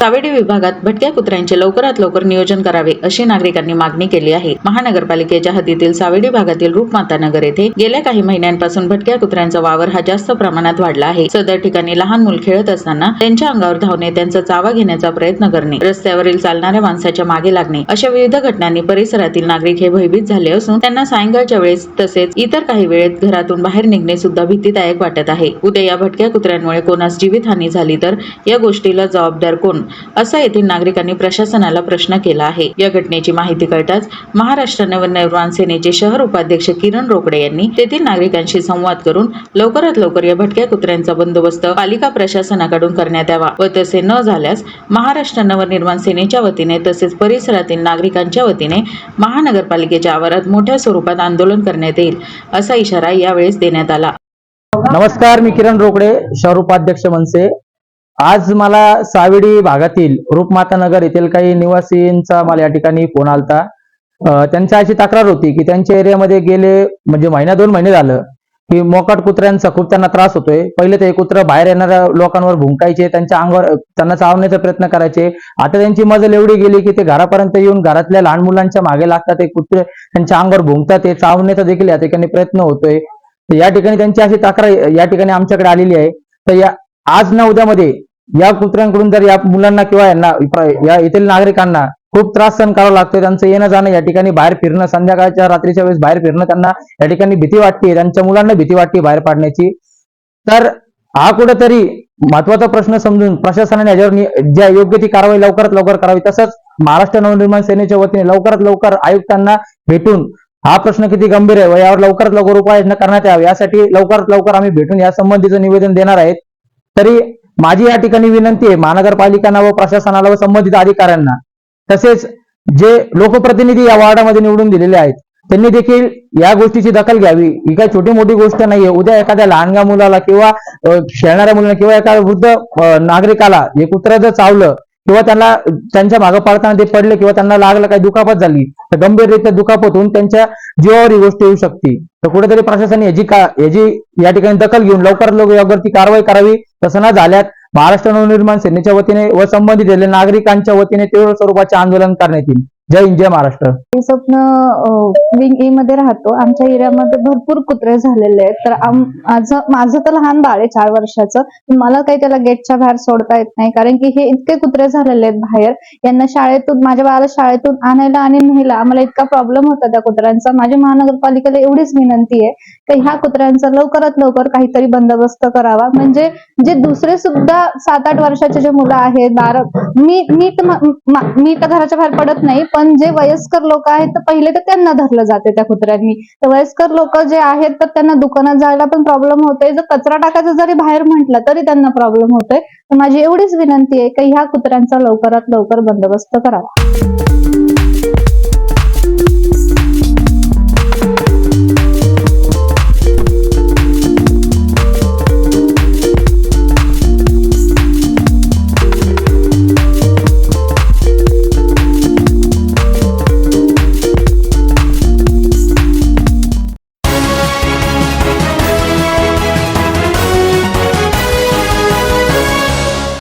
कावेडी विभागात भटक्या कुत्र्यांचे लवकरात लवकर नियोजन करावे अशी नागरिकांनी मागणी केली आहे. महानगरपालिकेच्या हद्दीतील सावेडी भागातील रूपमाता नगर येथे गेल्या काही महिन्यांपासून भटक्या कुत्र्यांचा वावर हा जास्त प्रमाणात वाढला आहे. सदर ठिकाणी लहान मूल खेळत असताना त्यांच्या अंगावर धावणे त्यांचा चावा घेण्याचा प्रयत्न करणे रस्त्यावरील चालणाऱ्या माणसाच्या मागे लागणे अशा विविध घटनांनी परिसरातील नागरिक हे भयभीत झाले असून त्यांना सायंकाळच्या वेळेस तसेच इतर काही वेळेत घरातून बाहेर निघणे सुद्धा भीतीदायक वाटत आहे. उद्या या भटक्या कुत्र्यांमुळे कोणास जीवितहानी झाली तर या गोष्टीला जबाबदार कोण? असा येथील नागरिकांनी प्रशासनाला प्रश्न केला आहे. या घटनेची माहिती कळताच महाराष्ट्र नवनिर्माण सेनेचे शहर उपाध्यक्ष किरण रोकडे यांनी तेथील नागरिकांशी संवाद करून लवकरात लवकर या भटक्या कुत्र्यांचा बंदोबस्त पालिका प्रशासनाकडून करण्यात यावा व तसे न झाल्यास महाराष्ट्र नवनिर्माण सेनेच्या वतीने तसेच परिसरातील नागरिकांच्या वतीने महानगरपालिकेच्या आवारात मोठ्या स्वरूपात आंदोलन करण्यात येईल असा इशारा यावेळेस देण्यात आला. नमस्कार मी किरण रोकडे शहर उपाध्यक्ष मनसे. आज मला सावेडी भागातील रूपमाता नगर येथील काही निवासींचा मला या ठिकाणी फोन आलता. त्यांची अशी तक्रार होती की त्यांच्या एरियामध्ये गेले म्हणजे महिना दोन महिने झालं की मोकाट कुत्र्यांचा खूप त्यांना त्रास होतोय. पहिले ते कुत्र बाहेर येणाऱ्या लोकांवर भुंकायचे त्यांच्या अंगावर त्यांना चावण्याचा प्रयत्न करायचे. आता त्यांची मजल एवढी गेली की ते घरापर्यंत येऊन घरातल्या लहान मुलांच्या मागे लागतात ते कुत्रे त्यांच्या अंगावर भुंकतात ते चावण्याचा देखील या ठिकाणी प्रयत्न होतोय. तर या ठिकाणी त्यांची अशी तक्रार या ठिकाणी आमच्याकडे आलेली आहे. तर या आज ना उद्यामध्ये या कुत्र्यांकडून जर या मुलांना किंवा यांना या येथील नागरिकांना खूप त्रास सहन करावा लागतोय त्यांचं येणं जाणं या ठिकाणी बाहेर फिरणं संध्याकाळच्या रात्रीच्या वेळेस बाहेर फिरणं त्यांना या ठिकाणी भीती वाटते त्यांच्या मुलांना भीती वाटते बाहेर पाडण्याची. तर हा कुठेतरी महत्त्वाचा प्रश्न समजून प्रशासनाने याच्यावर ज्या योग्य ती कारवाई लवकरात लवकर करावी तसंच महाराष्ट्र नवनिर्माण सेनेच्या वतीने लवकरात लवकर आयुक्तांना भेटून हा प्रश्न किती गंभीर आहे व यावर लवकरात लवकर उपाययोजना करण्यात यावी यासाठी लवकरात लवकर आम्ही भेटून या संबंधीचं निवेदन देणार आहेत. तरी माझी या ठिकाणी विनंती आहे महानगरपालिकांना व प्रशासनाला व संबंधित अधिकाऱ्यांना. तसेच जे लोकप्रतिनिधी या वॉर्डामध्ये निवडून दिलेले आहेत त्यांनी देखील या गोष्टीची दखल घ्यावी. ही काही छोटी मोठी गोष्ट नाहीये. उद्या एखाद्या लहानगा मुलाला किंवा खेळणाऱ्या मुलाला किंवा एखाद्या वृद्ध नागरिकाला हे कुत्र जर चावलं किंवा त्यांना त्यांच्या मागे पळताना ते पडले किंवा त्यांना लागलं काही दुखापत झाली तर गंभीररित्या दुखापत होऊन त्यांच्या जीवावर ही गोष्ट येऊ शकते. तर कुठेतरी प्रशासनाने याची का याची या ठिकाणी दखल घेऊन लवकरात लवकर यावरती कारवाई करावी तसं न झाल्यास महाराष्ट्र नवनिर्माण सेनेच्या वतीने व संबंधित नागरिकांच्या वतीने तीव्र स्वरूपाचे आंदोलन करण्यात येईल. जय हिंद जय महाराष्ट्र. मी स्वप्न विंग ए मध्ये राहतो. आमच्या एरियामध्ये भरपूर कुत्रे झालेले आहेत. तर माझं माझं तर लहान बाळ आहे चार वर्षाचं. मला काही त्याला गेटच्या बाहेर सोडता येत नाही. कारण की हे इतके कुत्रे झालेले आहेत बाहेर. यांना शाळेतून माझ्या बाळाला शाळेतून आणायला आणि न्यायला आम्हाला इतका प्रॉब्लेम होता त्या कुत्र्यांचा. माझ्या महानगरपालिकेला एवढीच विनंती आहे की ह्या कुत्र्यांचा लवकरात लवकर काहीतरी बंदोबस्त करावा. म्हणजे जे दुसरे सुद्धा सात आठ वर्षाचे जे मुलं आहेत बारा मी तर मी तर घराच्या बाहेर पडत नाही पण जे वयस्कर लोक आहेत तर पहिले तर त्यांना धरलं जाते त्या कुत्र्यांनी. तर वयस्कर लोक जे आहेत तर त्यांना दुकानात जायला पण प्रॉब्लेम होतोय. जर कचरा टाकायचा जरी बाहेर म्हटलं तरी त्यांना प्रॉब्लेम होतोय. तर माझी एवढीच विनंती आहे की ह्या कुत्र्यांचा लवकरात लवकर बंदोबस्त करावा.